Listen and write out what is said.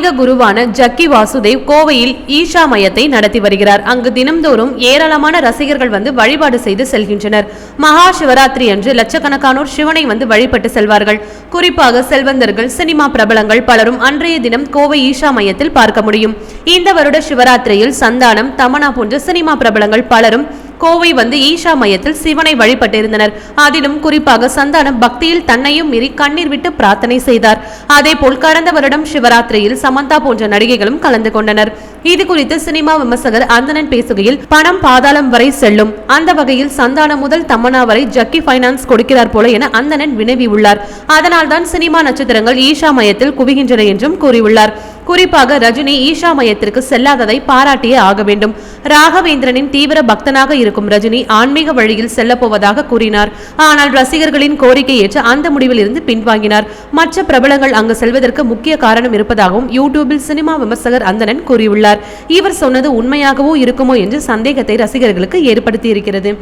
ஆன்மீக குருவான ஜக்கி வாசுதேவ் கோவையில் ஈஷா மையத்தை நடத்தி வருகிறார். அங்கு தினம்தோறும் ஏராளமான ரசிகர்கள் வந்து வழிபாடு செய்து செல்கின்றனர். மகா சிவராத்திரி அன்று லட்சக்கணக்கானோர் சிவனை வந்து வழிபட்டு செல்வார்கள். குறிப்பாக செல்வந்தர்கள் சினிமா பிரபலங்கள் பலரும் அன்றைய தினம் கோவை ஈஷா மையத்தில் பார்க்க முடியும். இந்த வருட சிவராத்திரியில் சந்தானம் தமனா போன்ற சினிமா பிரபலங்கள் பலரும் கோவை வந்து ஈஷா மையத்தில் சிவனை வழிபட்டிருந்தனர். அதிலும் குறிப்பாக சந்தானம் பக்தியில் தன்னையும் மீறி கண்ணீர் விட்டு பிரார்த்தனை செய்தார். அதே போல் கடந்த வருடம் சிவராத்திரியில் சமந்தா போன்ற நடிகைகளும் கலந்து கொண்டனர். இது குறித்து சினிமா விமர்சகர் அந்தணன் பேசுகையில் பணம் பாதாளம் வரை செல்லும். அந்த வகையில் சந்தானம் முதல் தமன்னா வரை ஜக்கி பைனான்ஸ் கொடுக்கிறார் போல என அந்தணன் வினவி உள்ளார். அதனால்தான் சினிமா நட்சத்திரங்கள் ஈஷா மையத்தில் குவிகின்றன என்றும் கூறியுள்ளார். குறிப்பாக ரஜினி ஈஷா மையத்திற்கு செல்லாததை பாராட்டியே ஆக வேண்டும். ராகவேந்திரனின் தீவிர பக்தனாக இருக்கும் ரஜினி ஆன்மீக வழியில் செல்லப்போவதாக கூறினார். ஆனால் ரசிகர்களின் கோரிக்கை ஏற்று அந்த முடிவில் இருந்து பின்வாங்கினார். மற்ற பிரபலங்கள் அங்கு செல்வதற்கு முக்கிய காரணம் இருப்பதாகவும் யூடியூபில் சினிமா விமர்சகர் அந்தனன் கூறியுள்ளார். இவர் சொன்னது உண்மையாகவோ இருக்குமோ என்று சந்தேகத்தை ரசிகர்களுக்கு ஏற்படுத்தி இருக்கிறது